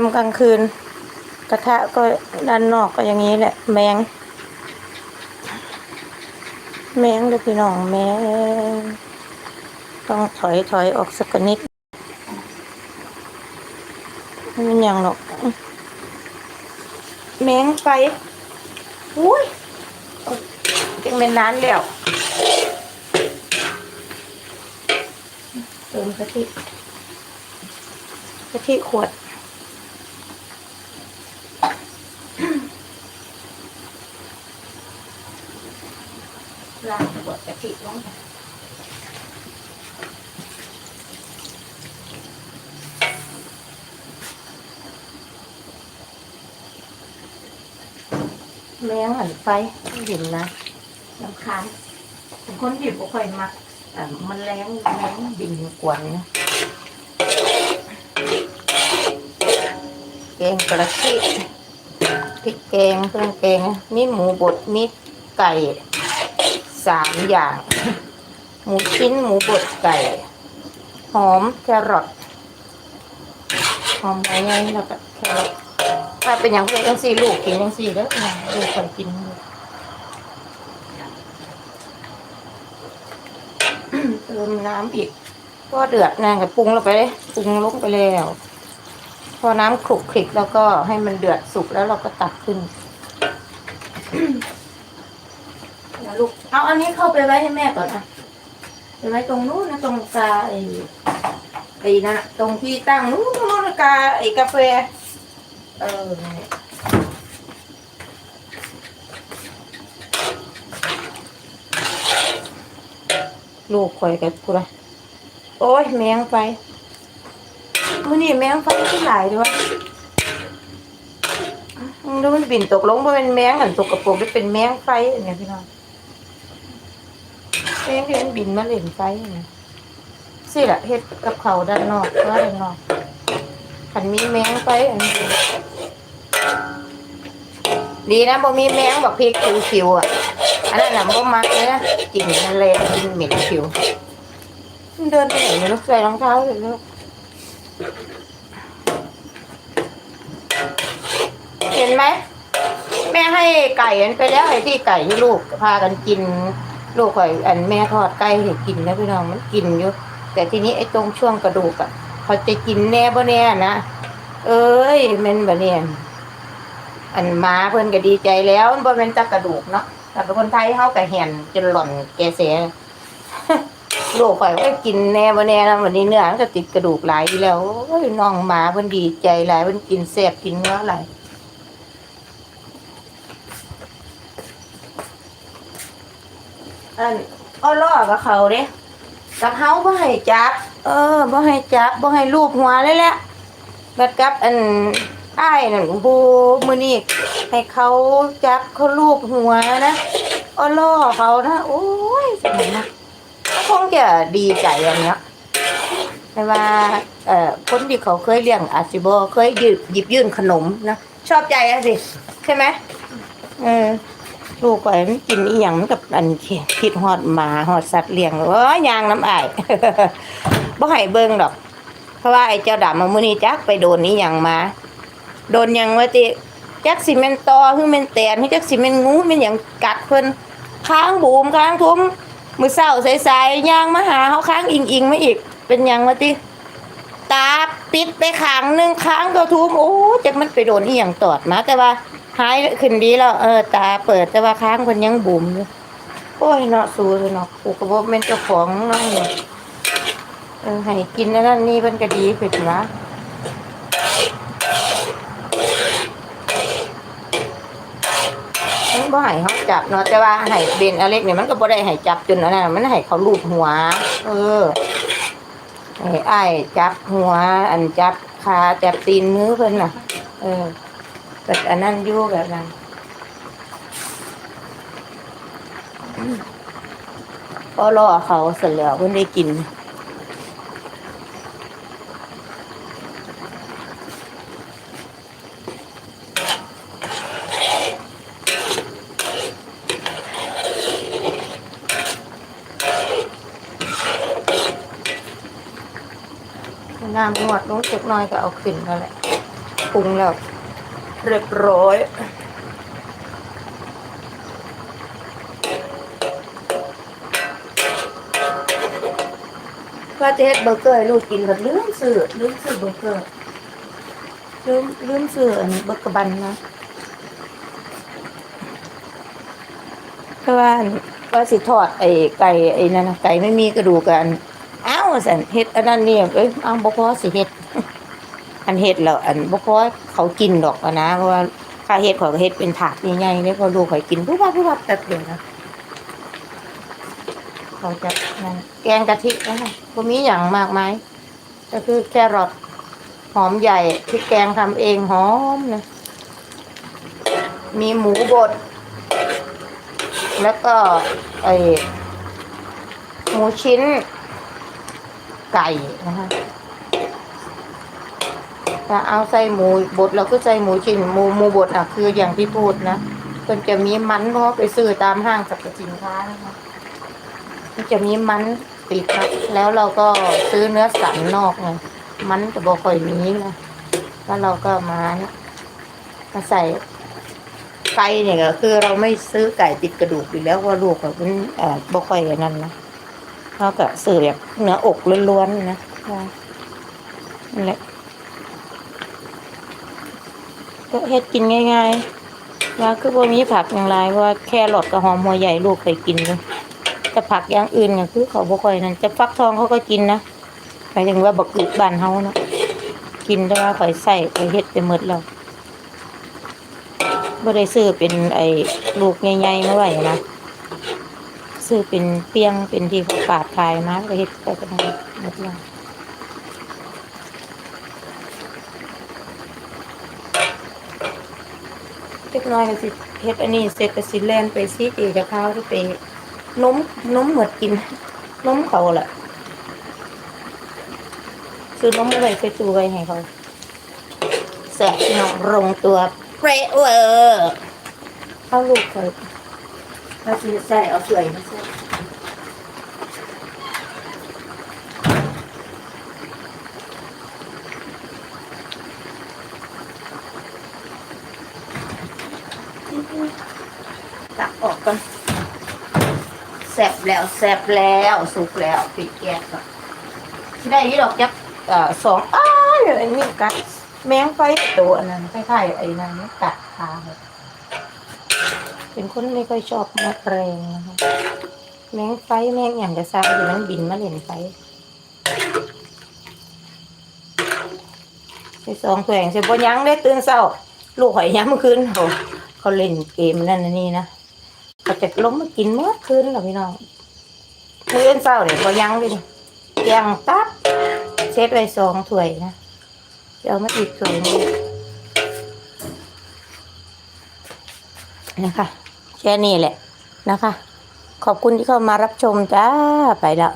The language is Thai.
ทำกลางคืน กระทะก็ด้านนอกก็อย่างนี้แหละ แมง แมงเด้อพี่น้องแมง ต้องถอยถอยออกสักนิดไม่เป็นย่างหรอก แมงไปอุ้ยเป็นเป็นนานแล้วเติมกะทิกะทิขวด ล้างขวดกะทิลงไปแมงหันไฟหินนะน้ำค้างเป็นคนหยิบบ่ค่อยมักอะมันแรงแรงบินกวนนะแกงกระทิพริกแกงเครื่องแกงมีหมูบดมีไก่ สามอย่าง หมูชิ้นหมูบดไก่ หอมแครอทหอมไรแล้วก็แครอทถ้าเป็นอย่างเพื่อนยังสี่ลูกกินยังสี่แล้วนะลูกคนกินเติมน้ำอีก ก็เดือดนางกับปรุงลงไปเลยปรุงลงไปแล้ว พอน้ำคลุกคลิกแล้วก็ให้มันเดือดสุกแล้วเราก็ตักขึ้น ลูก เอาอันนี้เข้าไปไว้ให้แม่ก่อนนะไปไว้ตรงนู้นนะตรงกาไอ้ไอ้นะตรงที่ตั้งนู้นนู้นกาไอ้กาแฟ เออลูกคอยกับกูละโอ้ยแมงไปมื่อนี้แมงไฟที่หลายด้วยดูมันบินตกลงเพราเป็นแมงหันตกกระโปรงได้เป็นแมงไฟอันเนี้ยพี่น้อง แมงที่มันบินมาเล่นไฟนะสิละเฮ็ดกับเขาด้านนอกว่าด้านนอกขันมีแมงไฟอันนี้ดีนะบ่มีแมงบอกพริกคิวๆอะอันนั้นน่ะบ่มักเลยนะกลิ่นมันแรงกลิ่นเหม็นคิวมันเดินไปไหนไม่รู้ใส่รองเท้าเลยลูกเห็นไหมแม่ให้ไก่อันไปแล้วไอ้ที่ไก่ที่ลูกพากันกิน ลูกข่อยอันแม่ทอดไก่ให้กินนะพี่น้องมันกินอยู่แต่ทีนี้ไอ้ตรงช่วงกระดูกอะเขาจะกินแน่บ่แน่นะเอ้ยมันบ่แน่อันมาเพิ่นก็ดีใจแล้วมันบ่แม่นแตะกระดูกเนาะแต่เป็นคนไทยเฮาก็แห่นจนหล่อนแกเสียลูกข่อยก็กินแน่บ่แน่นะวันนี้เนื้อมันก็ติดกระดูกหลายอยู่แล้วน้องหมาเพิ่นดีใจหลายเพิ่นกินแซ่บกินเนื้อหลาย อันอ้อล่อกับเขาเด้กับเฮาบ่ให้จับ เออบ่ให้จับบ่ให้ลูบหัวเลยแหละบัดกับอันอ้ายนั่นบูมือนี้ให้เขาจับเขาลูบหัวนะอ้อล่อเขานะโอ้ยสมัยนะคงจะดีใจอันเนี้ยแต่ว่าเอ่อคนที่เขาเคยเลี้ยงอาจสิบ่เคยหยิบหยิบยื่นขนมนะชอบใจอะสิ ใช่ไหมเออ ลูกข่อยมันกินอีหยังมันกับอันคิดฮอดหมาฮอดสัตว์เลี้ยงโอ้ยยางน้ำอายบ่ให้เบิ่งดอก เพราะว่าไอ้เจ้าดำมามื้อนี้จักไปโดนอีหยังมา โดนหยังว่าติจักสิแม่นตอคือแม่นแตนคือจักสิแม่นงูม่นหยังกัดเพิ่นค้างบูมค้างทุ้มมือเช้าใสายๆย่างมาหาเฮาค้างอิงๆมาอีก เป็นหยังว่าติตาปิดไปข้างหนึ่งค้างก็ทุ้มโอ้จักมันไปโดนอีหยังตอดมาแต่ว่า หายขึ้นดีแล้ว เออ ตาเปิดแต่ว่าค้างคนยังบุ๋มอยู่โอ้ยเนาะสูเลยเนาะกูก็บอกเป็นเจ้าของเนาะเนี่ยเออให้กินนั่นนี่มันก็ดีขึ้นนะมันบ่ให้เขาจับเนาะแต่ว่าให้เบนอเล็กเนี่ยมันก็บ่ได้ให้จับจนอันนั้นมันให้เขาลูบหัว เออให้อ้จับหัว อันจับขาจับตีนมือเพิ่นน่ะ เออ แต่อันนั้นอยู่แบบนั้นก็รอเขาเสร็จแล้วเพิ่นได้กินน้ำงวดลงจักน้อยก็เอาขึ้นแล้วแหละปรุงแล้ว เรียบร้อยว่าจะเฮ็ดเบอร์เกอร์ให้ลูกกินแบบลืมซื้อลืมซื้อเบอร์เกอร์ลืมลืมซื้ออันเบอร์เกอร์บันนะเพราะว่าว่าสิทอดไอ้ไก่ไอ้นั่นนะไก่ไม่มีกระดูกกันอ้าวสันเฮ็ดอันนั้นเนี่ยเอ้ยอ้าวบ่พอสิเฮ็ด อันเฮ็ดแล้วอันบ่พอเขากินดอกนะเพราะว่าค่าเฮ็ดขอยก็เฮ็ดเป็นถาดใหญ่ๆเลยพอลูกข่อยกินปุ๊บปั๊บปุ๊บปั๊บแป๊บเดียวนะเราจะนั่นแกงกะทินะคะก็มีอย่างมากมายก็คือแครอทหอมใหญ่พริกแกงทำเองหอมนะมีหมูบด แล้วก็ไอหมูชิ้น ไก่นะคะ ถ้าเอาใส่หมูบดเราก็ใส่หมูชิ้นหมูหมูบดอะคืออย่างที่พูดนะมันจะมีมันเพราะไปซื้อตามห้างสรรพสินค้านะคะมันจะมีมันติดนะแล้วเราก็ซื้อเนื้อสันนอกไงมันจะบอกค่อยมีนะแล้วเราก็มานะมาใส่ไก่เนี่ยก็คือเราไม่ซื้อไก่ติดกระดูกอยู่แล้วเพราลูกแบบมันเอ่อบอกค่อยอย่างนั้นนะเราก็ซื้อแบบเนื้ออกล้วนๆนะนั่แหละ ก็เฮ็ดกินง่ายๆว่าคือพวกมีผักอย่างไรเพราะว่าแครอทกับหอมหัวใหญ่ลูกเคยกินเลยแต่ผักอย่างอื่นก็คือเขาบ่ค่อยนั่นแต่ฟักทองเขาก็กินนะหมายถึงว่าบักอึดบ้านเฮานะกินแต่ว่าข่อยใส่ข่อยเฮ็ดไปหมดแล้วบ่ได้ซื้อเป็นไอ้ลูกใหญ่ๆมาไว้นะซื้อเป็นเปียงเป็นที่เขาปาดขายมาก็เฮ็ดไปกันหมดแล้ว เล็กน้อยก็สิเฮ็ดอันนี้เสร็จก็สิแล่นไปซีเอจะข้าวที่ไปน้มน้มหมดกินน้มเขาแหละซื้อนมอะไรไปตู้ไว้ให้เขาแสบน้องลงตัวเปรเวอร์เอาลูกเขาถ้าสิใส่เอาสวยมาใส่ตั ก่อนแซ่บแล้วแซ่บแล้วสุกแล้วปิดแก๊สก่อนได้ยี่ดอกยักษ์เอ่อสองอ้ายอันนี้กัดแมงไฟตัวนั้นคล้ายๆไอ้นั่นกัดขาเลยเป็นคนไม่ค่อยชอบมะแรงนะคะแมงไฟแมงอย่างจะซาอยู่นั้นบินมาเล่นไฟไปสองแขวงเสียบยังได้ตื่นเศร้า ลูกหอยย้ำเมื่อคืนเขาเขาเล่นเกมนั่นนี่นะ ก็จะล้มมากินเมื่อคืนหรอพี่น้องเมื่อเช้าเนี่ยก็ยังเลยแกงตับเซตไว้สองถ้วยนะเดี๋ยวมาอีกถ้วยนึงนะคะแค่นี้แหละนะคะ ขอบคุณที่เข้ามารับชมจ้าไปแล้ว